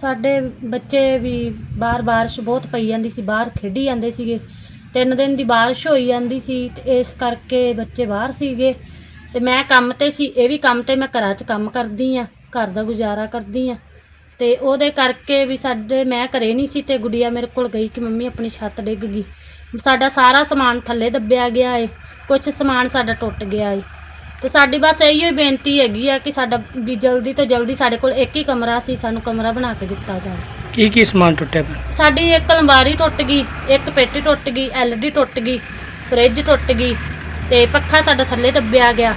ਸਾਡੇ ਬੱਚੇ ਵੀ ਬਾਹਰ ਬਾਰਿਸ਼ ਬਹੁਤ ਪਈ ਜਾਂਦੀ ਸੀ, ਬਾਹਰ ਖੇਡੀ ਜਾਂਦੇ ਸੀਗੇ। ਤਿੰਨ ਦਿਨ ਦੀ ਬਾਰਿਸ਼ ਹੋਈ ਜਾਂਦੀ ਸੀ ਤੇ ਇਸ ਕਰਕੇ ਬੱਚੇ ਬਾਹਰ ਸੀਗੇ। ਤੇ ਮੈਂ ਕੰਮ ਤੇ ਸੀ, ਇਹ ਵੀ ਕੰਮ ਤੇ ਮੈਂ ਘਰਾਂ 'ਚ ਕੰਮ ਕਰਦੀ ਆ, ਘਰ ਦਾ ਗੁਜ਼ਾਰਾ ਕਰਦੀ ਆ। ਤੇ ਉਹਦੇ ਕਰਕੇ ਵੀ ਸਾਡੇ, ਮੈਂ ਘਰੇ ਨਹੀਂ ਸੀ ਤੇ ਗੁੜੀਆ ਮੇਰੇ ਕੋਲ ਗਈ ਕਿ ਮੰਮੀ ਆਪਣੀ ਛੱਤ ਡਿੱਗ ਗਈ। ਸਾਡਾ ਸਾਰਾ ਸਮਾਨ ਥੱਲੇ ਦੱਬਿਆ ਗਿਆ ਏ ਕੁਝ ਸਮਾਨ ਸਾਡਾ ਟੁੱਟ ਗਿਆ ਏ। ਤੇ ਸਾਡੀ ਬਸ ਇਹੀ ਬੇਨਤੀ ਹੈਗੀ ਆ ਕਿ ਸਾਡਾ ਵੀ ਜਲਦੀ ਤੋਂ ਜਲਦੀ ਸਾਡੇ ਕੋਲ ਇੱਕ ਹੀ ਕਮਰਾ ਸੀ ਸਾਨੂੰ ਕਮਰਾ ਬਣਾ ਕੇ ਦਿੱਤਾ ਜਾਵੇ। ਕੀ ਕੀ ਸਮਾਨ ਟੁੱਟਿਆ ਪਿਆ? ਸਾਡੀ ਇੱਕ ਅਲਮਾਰੀ ਟੁੱਟ ਗਈ ਇੱਕ ਪੇਟੀ ਟੁੱਟ ਗਈ ਐਲਡੀ ਟੁੱਟ ਗਈ ਫ੍ਰਿਜ ਟੁੱਟ ਗਈ ਤੇ ਪੱਖਾ ਸਾਡਾ ਥੱਲੇ ਦੱਬਿਆ ਗਿਆ।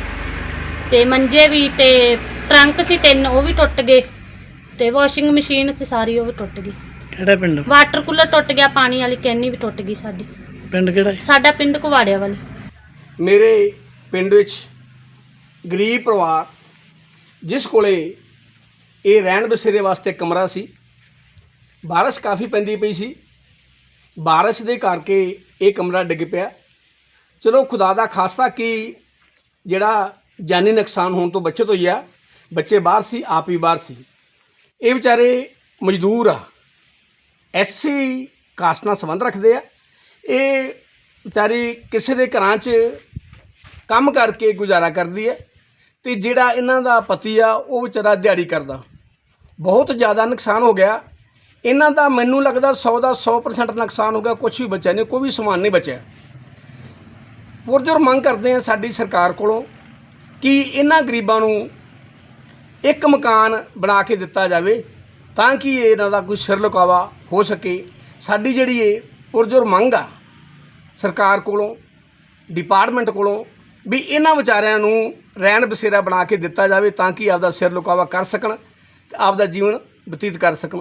ਤੇ ਮੰਜੇ ਵੀ ਤੇ ਟਰੰਕ ਸੀ ਤਿੰਨ ਉਹ ਵੀ ਟੁੱਟ ਗਏ। ਤੇ ਵਾਸ਼ਿੰਗ ਮਸ਼ੀਨ ਸੀ ਸਾਰੀ ਉਹ ਵੀ ਟੁੱਟ ਗਈ। ਕਿਹੜਾ ਪਿੰਡ? ਵਾਟਰ ਕੂਲਰ ਟੁੱਟ ਗਿਆ ਪਾਣੀ ਵਾਲੀ ਕੈਨੀ ਵੀ ਟੁੱਟ ਗਈ ਸਾਡੀ। ਪਿੰਡ ਕਿਹੜਾ ਸੀ? ਸਾਡਾ ਪਿੰਡ ਕੁਵਾੜਿਆ ਵਾਲੀ। ਮੇਰੇ ਪਿੰਡ ਵਿੱਚ ਗਰੀਬ ਪਰਿਵਾਰ ਜਿਸ ਕੋਲੇ ਇਹ ਰਹਿਣ ਬਸੇਰੇ ਵਾਸਤੇ ਕਮਰਾ ਸੀ, ਬਾਰਿਸ਼ ਕਾਫੀ ਪੈਂਦੀ ਪਈ ਸੀ, ਬਾਰਿਸ਼ ਦੇ ਕਰਕੇ ਇਹ ਕਮਰਾ ਡਿੱਗ ਪਿਆ। ਚਲੋ ਖੁਦਾ ਦਾ ਖਾਸਾ ਕਿ ਜਿਹੜਾ ਜਾਨੀ ਨੁਕਸਾਨ ਹੋਣ ਤੋਂ ਬਚਤ ਹੋਈ ਆ, ਬੱਚੇ ਬਾਹਰ ਸੀ, ਆਪ ਹੀ ਬਾਹਰ ਸੀ। ਇਹ ਵਿਚਾਰੇ ਮਜ਼ਦੂਰ ਆ ਐਸਸੀ ਕਾਸਟ ਨਾਲ ਸੰਬੰਧ ਰੱਖਦੇ ਆ। ਇਹ ਵਿਚਾਰੀ ਕਿਸੇ ਦੇ ਘਰਾਂ 'ਚ ਕੰਮ ਕਰਕੇ ਗੁਜ਼ਾਰਾ ਕਰਦੀ ਹੈ ਤੇ ਜਿਹੜਾ ਇਹਨਾਂ ਦਾ ਪਤੀ ਆ, ਉਹ ਵਿਚਾਰਾ ਦਿਹਾੜੀ ਕਰਦਾ। ਬਹੁਤ ਜ਼ਿਆਦਾ ਨੁਕਸਾਨ ਹੋ ਗਿਆ। ਇਹਨਾਂ ਦਾ ਮੈਨੂੰ ਲੱਗਦਾ 100 ਦਾ 100% ਨੁਕਸਾਨ ਹੋ ਗਿਆ ਕੁਝ ਵੀ ਬਚਿਆ ਨਹੀਂ, ਕੋਈ ਵੀ ਸਮਾਨ ਨਹੀਂ ਬਚਿਆ। ਪੁਰਜੋਰ ਮੰਗ ਕਰਦੇ ਆ ਸਾਡੀ ਸਰਕਾਰ ਕੋਲੋਂ ਕਿ ਇਹਨਾਂ ਗਰੀਬਾਂ ਨੂੰ ਇੱਕ ਮਕਾਨ ਬਣਾ ਕੇ ਦਿੱਤਾ ਜਾਵੇ ਤਾਂ ਕਿ ਇਹਨਾਂ ਦਾ ਕੋਈ ਸਿਰ ਲੁਕਾਵਾ ਹੋ ਸਕੇ। ਸਾਡੀ ਜਿਹੜੀ ਇਹ ਪੁਰਜੋਰ ਮੰਗ ਆ, ਸਰਕਾਰ ਕੋਲੋਂ ਡਿਪਾਰਟਮੈਂਟ ਕੋਲੋਂ ਵੀ ਇਹਨਾਂ ਵਿਚਾਰਿਆਂ ਨੂੰ ਰਹਿਣ ਬਸੇਰਾ ਬਣਾ ਕੇ ਦਿੱਤਾ ਜਾਵੇ ਤਾਂ ਕਿ ਆਪਦਾ ਸਿਰ ਲੁਕਾਵਾ ਕਰ ਸਕਣ ਤੇ ਆਪਦਾ ਜੀਵਨ ਬਤੀਤ ਕਰ ਸਕਣ।